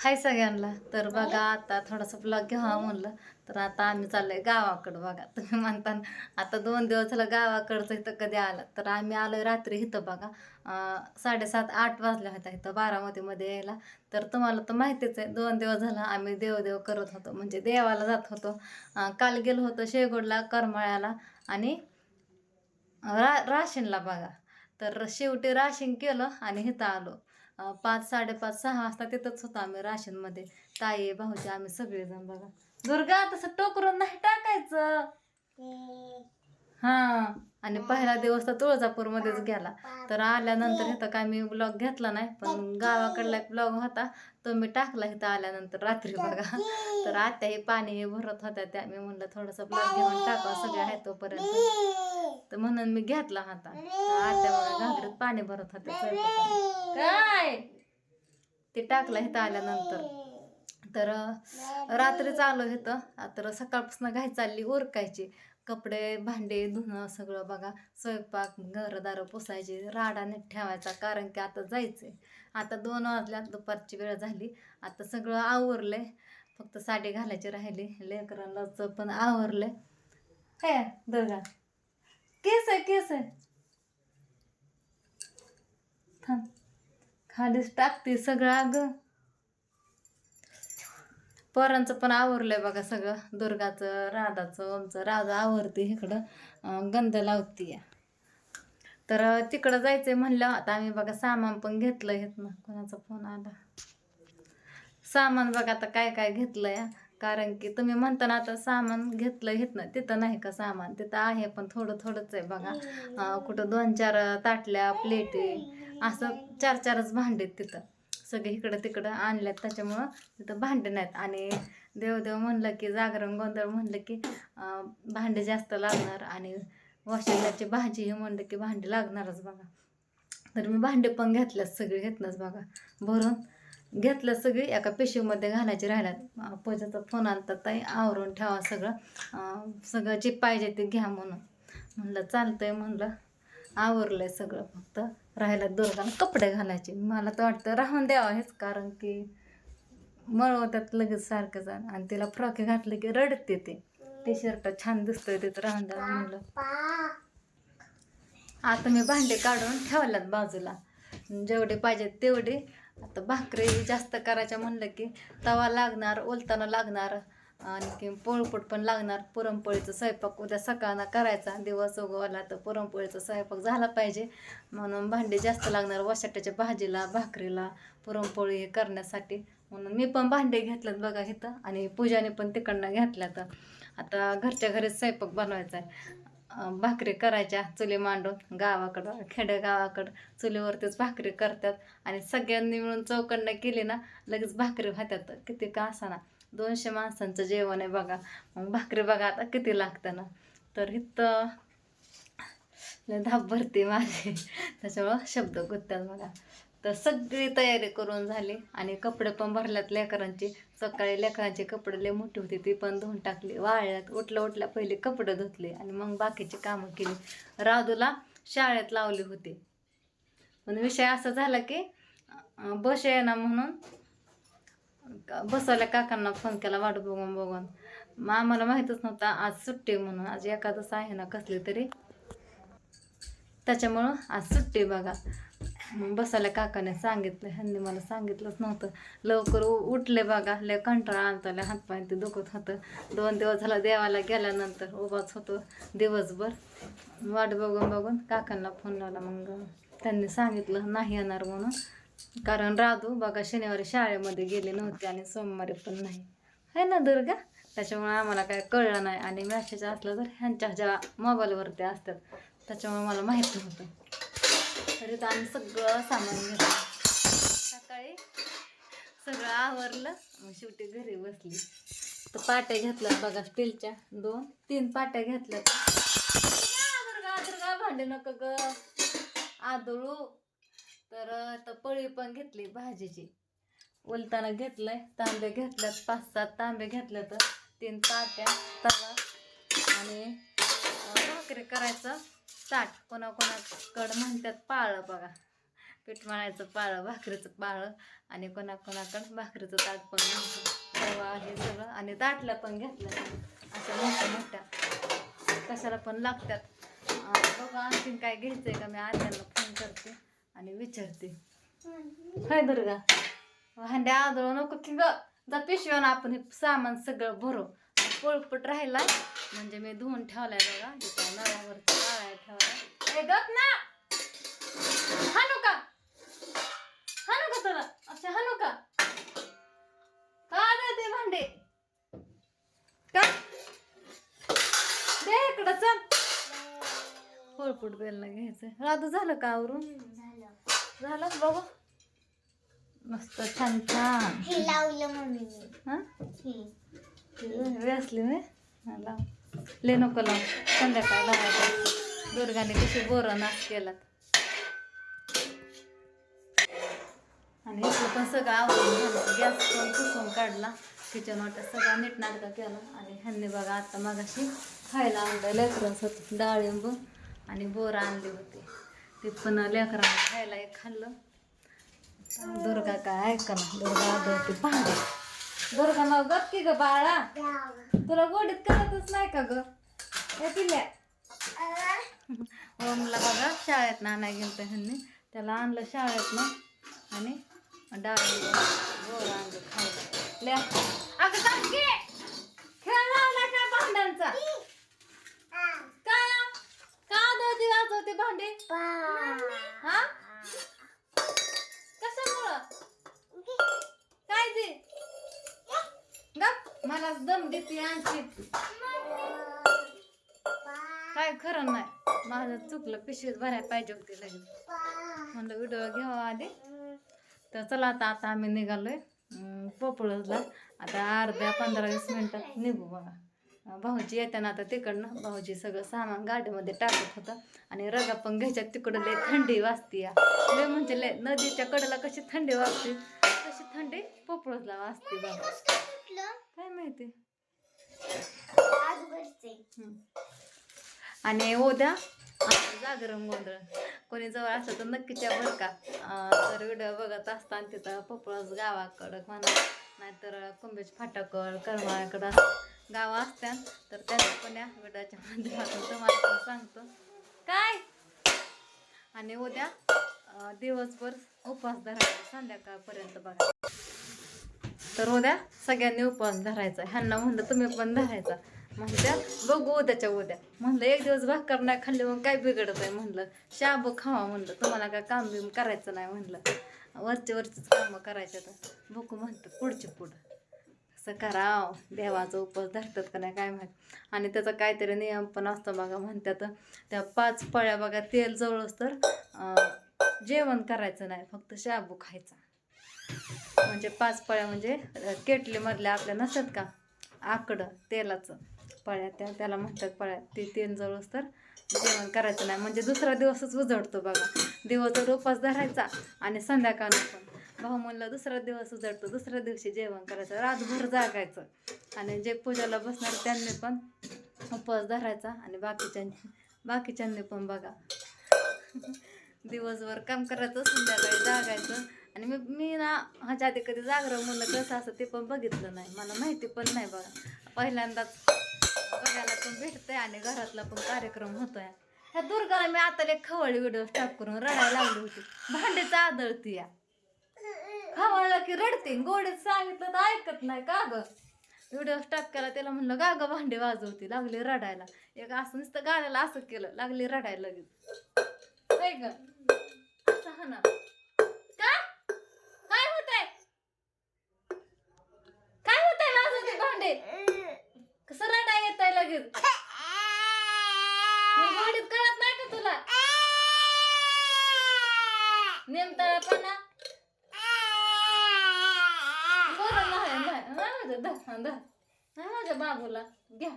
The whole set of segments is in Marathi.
हाय सगळ्यांना. तर बघा आता थोडासा ब्लॉग घ्यावा म्हणलं. तर आता आम्ही चाललोय गावाकडं बघा. तुम्ही म्हणता आता दोन दिवस झालं गावाकडचं इथं कधी आलं. तर आम्ही आलोय रात्री इथं बघा. साडेसात आठ वाजल्या होत्या इथं बारामतीमध्ये यायला. तर तुम्हाला तर माहितीच आहे दोन दिवस झालं आम्ही देवदेव करत होतो. म्हणजे देवाला जात होतो. काल गेलो होतो शेगोडला करमाळ्याला. आणि रा राशीनला बघा. तर शेवटी राशीन केलं आणि इथं आलो. पाच साडेपाच सहा वाजता तिथंच होतो आम्ही राशीनमध्ये. ताई भाऊजी आम्ही सगळेजण बघा. दुर्गा तसं टोकरून नाही टाकायचं. हा. आणि पहिला दिवस तर तुळजापूरमध्येच गेला. तर आल्यानंतर इथं काय मी ब्लॉग घेतला नाही पण गावाकडला एक ब्लॉग होता तो मी टाकला इथं आल्यानंतर रात्री बघा. तर आत्या हे पाणी हे भरत होत्या त्या मी म्हणलं थोडंसं ब्लॉग घेऊन टाकावं सगळे आहे तोपर्यंत. तर म्हणून मी घेतला होता आत्या बघा घागरीत पाणी भरत होत्या स्वयंपाकाला. काय? ते टाकलं इथं आल्यानंतर. तर रात्रीच आलो इथं तर सकाळपासून घाई चालली उरकायची. कपडे भांडे धुणं सगळं बघा. स्वयंपाक घरदारं पुसायचे राडा नीट ठेवायचा कारण की आता जायचं आहे आता दोन वाजल्या दुपारची वेळ झाली. आता सगळं आवरलंय. फक्त साडी घालायची राहिली. लेकरांनाच पण आवरलंय. काय दुर्गा. केस आहे केस आहे. थांब. खालीच टाकते सगळं अगं. पोरांचं पण आवरलंय बघा सगळं. दुर्गाचं राधाचं आमचं राधा आवरते इकडं. गंध लावती. तर तिकडं जायचंय म्हणलं आता आम्ही बघा सामान पण घेतलं हेत ना कोणाचा फोन आला? सामान बघा आता काय काय घेतलंय. कारण की तुम्ही म्हणता ना आता सामान घेतलं घेत ना तिथं नाही का सामान? तिथं आहे पण थोडं थोडंच आहे बघा. कुठं दोन चार ताटल्या प्लेटी असं चार चारच भांडे आहेत तिथं. सगळे इकडं तिकडं आणल्यात त्याच्यामुळं तिथं भांडे नाहीत आणि देवदेव म्हणलं की जागरण गोंधळ म्हणलं की भांडे जास्त लागणार आणि वाशिंगाची भाजी हे म्हणलं की भांडे लागणारच बघा. तर मी भांडे पण घेतल्यात सगळे घेतलंच बघा. भरून घेतलं सगळी एका पिशवीमध्ये घालायचे राहिल्यात. अं, पूजाचा फोन आणतात ताई आवरून ठेवा सगळं. सगळं जे पाहिजे ते घ्या म्हणून. म्हणलं चालतंय म्हणलं. आवरलंय सगळं फक्त. राहायला दुर्गानं कपडे घालायचे. मला तर वाटतं राहून द्यावं हेच कारण की मळवतात लगेच सारखं जाण. आणि तिला फ्रॉक घातलं की रडते ते. टी शर्ट छान दिसतोय तिथं राहून द्यावं म्हणलं. आता मी भांडे काढून ठेवल्यात बाजूला. जेवढे पाहिजेत तेवढे. आता भाकरी जास्त करायच्या म्हणलं की तवा लागणार ओलताना लागणार. आणखी पोळपूट पण लागणार. पुरणपोळीचा स्वयंपाक उद्या सकाळना करायचा दिवस उगवला तर पुरणपोळीचा स्वयंपाक झाला पाहिजे. म्हणून भांडे जास्त लागणार वशाट्याच्या भाजीला भाकरीला पुरणपोळी हे करण्यासाठी. म्हणून मी पण भांडे घेतल्यात बघा इथं आणि पूजाने पण तिकडनं घेतल्यात. आता घरच्या घरीच स्वयंपाक बनवायचा आहे भाकरी करायच्या चुली मांडून गावाकडं खेडेगावाकडं चुलीवरतीच भाकरी करतात. आणि सगळ्यांनी मिळून चौकडनं केली ना लगेच भाकरी होत्यात. किती का असाना. दोनशे माणसांचं जेवण आहे बघा. मग भाकरी बघा आता किती लागतं ना तर इथं धाप भरते माझी. त्याच्यामुळं शब्द गुत्त्यात बघा. तर सगळी तयारी करून झाली आणि कपडे पण भरल्यात लेकरांची. सकाळी लेकरांचे कपडे लय मोठी होती ती पण धुवून टाकली. वाळल्यात उठल्या उठल्या पहिले कपडे धुतले आणि मग बाकीची कामं केली. राधूला शाळेत लावली होती. पण विषय असा झाला की बस येणार म्हणून बसवल्या काकांना फोन केला वाट बघून बघून. मग आम्हाला माहीतच नव्हता आज सुट्टी म्हणून. आज एखादंच आहे ना कसली तरी. त्याच्यामुळं आज सुट्टी बघा. मग बसायला काकाने सांगितलं ह्यांनी मला सांगितलंच नव्हतं. लवकर उ- उठले बघा लय कंटाळा आणता लय हातपाय ते दुखत होतं. दोन दिवस झाला देवाला गेल्यानंतर उभाच होतो दिवसभर. वाट बघून बघून काकांना फोन लावला मग त्यांनी सांगितलं नाही येणार म्हणून. कारण राधू बघा शनिवारी शाळेमध्ये गेले नव्हते आणि सोमवारी पण नाही. आहे ना दुर्गा? त्याच्यामुळे आम्हाला काय कळलं नाही आणि मॅसेज असलं तर ह्यांच्या ज्या मोबाईलवरती असतात त्याच्यामुळे मला माहीत नव्हतं. तरी तर आम्ही सगळं सामान घेतलं. सकाळी सगळं आवरलं मग शेवटी घरी बसली. तर पाट्या घेतल्यात बघा स्टीलच्या दोन तीन पाट्या घेतल्यात. दुर्गा दुर्गा भांडे नको ग. आदळू. तर आता पळी पण घेतली भाजीची. उलताना घेतलंय तांबे घेतल्यात पाच सात तांबे घेतले तर तीन ताट्या तवा आणि भाकरी करायचं ताट. कोणाकोणाकडं म्हणतात पाळं बघा. पीठ मळायचं पाळं भाकरीचं पाळं आणि कोणाकोणाकडं भाकरीचं ताट पण तवा हे सगळं आणि ताटल्या पण घेतल्या अशा मोठ्या मोठ्या. कशाला पण लागतात बघा आणखीन काय घ्यायचं आहे का मी आल्याला फोन करते. आणि विचारते. हाय दुर्गा? हांड्या आदळू नको की ग. जा पिशव्यानं आपण हे सामान सगळं भरू. पोळपट राहिला. म्हणजे मी धुवून ठेवलाय बघा. तिथं नळावर काळाय ठेवलाय. ए गप ना! हाणू का? हाणू का तुला? अच्छा का का? पोळपट बेलला घ्यायचं राधू झालं का आवरून? झालं बघू मस्त छान छान. हे लावलं मम्मीने. हा? मी लाव. ले नको लाव. संध्याकाळी लावायचं दुर्गाने कशी बोरं नाश केलात. आणि इथलं पण सगळं आवडून झालं. गॅस पण पुसून काढला. किचन वाटा सगळा नीट नाटका केला. आणि ह्यांनी बघा आता मगाशी खायला आणलं लेकरांसाठी डाळिंब. आणि बोरं आणली होती. ते पण लेकरांना खायला एक खाल्लं. दुर्गा काय ऐका ना दुर्गा आदळते भांडे दुर्गा मग बघ की ग बाळा. तुला गोडीत करतच नाही का ग? हे ओमला बघा शाळेत ना नाही गेलं ह्यांनी. त्याला आणलं शाळेत ना आणि डाळ गोड आणलं खायला. ले. अगं खेळ लावला का भांड्यांचा का का आदळती वाजवते भांडे? हा? कशामुळं? काय ते? गप मला दम देते आणखी. काय खरं नाही. माझं चुकलं पिशवीत भरायला पाहिजे होती लगेच. म्हणलं व्हिडिओ घ्यावा आधी. तर चला आता आता आम्ही निघालोय. पोपळला आता अर्ध्या पंधरा वीस मिनिटात निघू बघा. भाऊजी येताना आता तिकडनं भाऊजी सगळं सामान गाडीमध्ये टाकत होतं. आणि रगा पण घ्यायच्यात तिकडं लय थंडी वाजते या लय म्हणजे लय नदीच्या कडेला कशी थंडी वाजते? तशी थंडी पोपळजला वाजते बघा. काय माहिती? आणि उद्या जागरण गोंधळ. कोणी जवळ असलं तर नक्की त्या बरं का. तर व्हिडिओ बघत असताना तिथं पोपळस गावाकडं म्हणा. नाहीतर कुंभेज फाटाकड करमाळ्याकडं. गावं असतात तर त्यांना पण या व्हिडिओच्या माध्यमातून तुम्हाला पण सांगतो. काय? आणि उद्या दिवसभर उपवास धरायचा संध्याकाळपर्यंत बघा. तर उद्या सगळ्यांनी उपवास धरायचा. ह्यांना म्हणलं तुम्ही पण धरायचा. म्हणत्या बघू उद्याच्या उद्या. म्हणलं एक दिवस भाकर नाही खाल्ली मग काय बिघडत आहे म्हणलं. शाबू खावा म्हणलं. तुम्हाला काय काम बिम करायचं नाही म्हणलं. वरचे वरचीच कामं करायचे तर. बघू म्हणतं पुढचे पुढं. असं कराव. देवाचा उपवास धरतात का नाही काय माहीत. आणि त्याचा काहीतरी नियम पण असतो बघा म्हणतात त्या पाच पळ्या बघा तेल जवळच तर जेवण करायचं नाही फक्त शाबू खायचा. म्हणजे पाच पळ्या म्हणजे केटलीमधल्या आपल्या नसतात का? आकडं तेलाचं. पळ्या त्या त्याला म्हणतात पळ्या ते तेल जवळच तर जेवण करायचं नाही. म्हणजे दुसरा दिवसच उजळतो बघा. दिवसभर उपास धरायचा आणि संध्याकाळ पण भाऊ म्हणलं दुसरा दिवस उजळतो दुसऱ्या दिवशी जेवण करायचं रातभर जागायचं. आणि जे पूजाला बसणार त्यांनी पण उपवास धरायचा आणि बाकीच्यांनी बाकीच्यांनी पण बघा. दिवसभर काम करायचं संध्याकाळी जागायचं. आणि मी मी ना ह्याच्या आधी कधी जागरण म्हणलं कसं असं ते पण बघितलं नाही. मला माहिती पण नाही बघा. पहिल्यांदाच बघायला पण भेटतंय आणि घरातला पण कार्यक्रम होतोय. ह्या दुर्गाला मी आता एक खवळी व्हिडिओ स्टॉप करून रडायला लावली होती. भांडीचा आदळती या. खवळला की रडते गोडीत सांगितलं तर ऐकत नाही का ग? व्हिडिओ स्टार्ट केला त्याला म्हणलं गा ग भांडे वाजवती लागली रडायला. एक असं नुसतं गाण्याला असं केलं लागली रडायला लगेच. काय ग? असं हा ना. का? काय होतंय? काय होतंय वाजवते भांडे? कसं रडाय येत आहे लगेच गोडीत कळत नाही का तुला? नेमतळपणा? बरं नाही नाही नाही माझ्या दा दा नाही घ्या.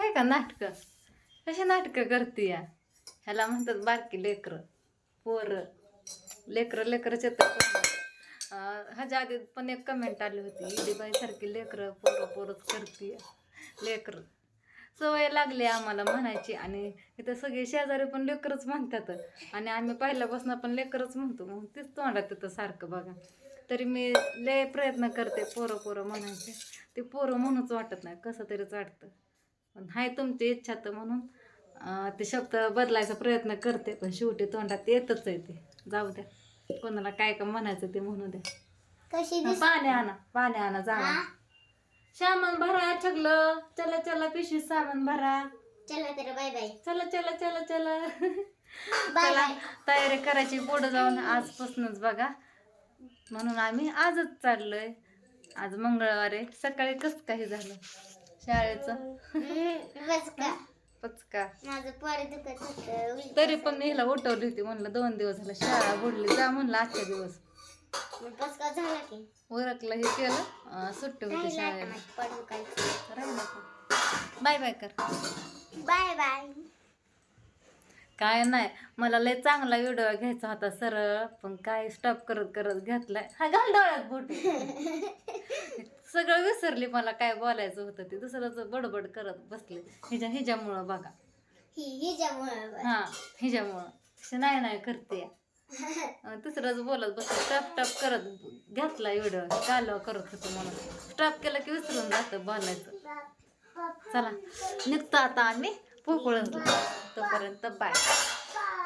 आहे का नाटकं? कशी नाटकं करते या? ह्याला म्हणतात बारकी लेकरं. पोरं. लेकरं लेकरच तर ह्याच्या आधी पण एक कमेंट आली होती. इडीबाई सारखी लेकरं पोरं पोरच करते लेकरं. सवय लागली आम्हाला म्हणायची आणि इथं सगळे शेजारी पण लेकरच म्हणतात. आणि आम्ही पहिल्यापासून पण लेकरच म्हणतो. मग तेच तोंडात तिथं सारखं बघा. तरी मी लय प्रयत्न करते पोरं पोरं म्हणायचे. ते पोरं म्हणूच वाटत नाही कसं तरीच वाटतं पण हाय तुमची इच्छा तर म्हणून ते शब्द बदलायचा प्रयत्न करते पण शेवटी तोंडात येतच आहे ते. जाऊ द्या. कोणाला काय का म्हणायचं ते म्हणू द्या. कशी पाणी आणा पाणी आणा जा? सामान भरा छगलं. चला चला पिशवी सामान भरा. चला तर बाय बाय. चला चला चला चला. बाय चला बाय. तयारी करायची पुढं जाऊन आजपासूनच बघा. म्हणून आम्ही आजच चाललोय. आज मंगळवार आहे. सकाळी कसं काही झालं? शाळेचं? पचका. तरी पण हिला उठवली होती. म्हणलं दोन दिवस झाला शाळा बुडली. जा म्हणलं आजच्या दिवस. उरकलं हे केलं. सुट्टी होती शाळेला? बाय बाय कर. Bye bye. काय नाही. मला लय चांगला व्हिडिओ घ्यायचा होता सरळ पण काय स्टॉप करत करत घेतलाय. हा घाल डोळ्यात बोट. सगळं विसरली मला काय बोलायचं होतं ते. दुसरंच बडबड करत बसले. हिच्या हिच्यामुळं बघा. ही हिच्यामुळं हा नाही नाही करते. दुसरंच बोलत बसले. टप टप करत घेतला व्हिडिओ. चालू करत होतो म्हणून. स्टॉप केलं की विसरून जातं बोलायचं. चला निघतो आता आम्ही. पोकळून तोपर्यंत बाय.